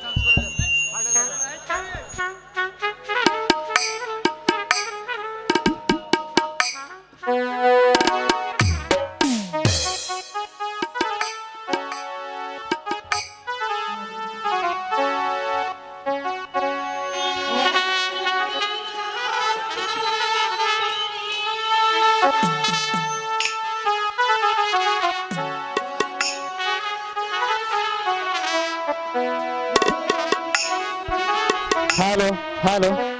hello hello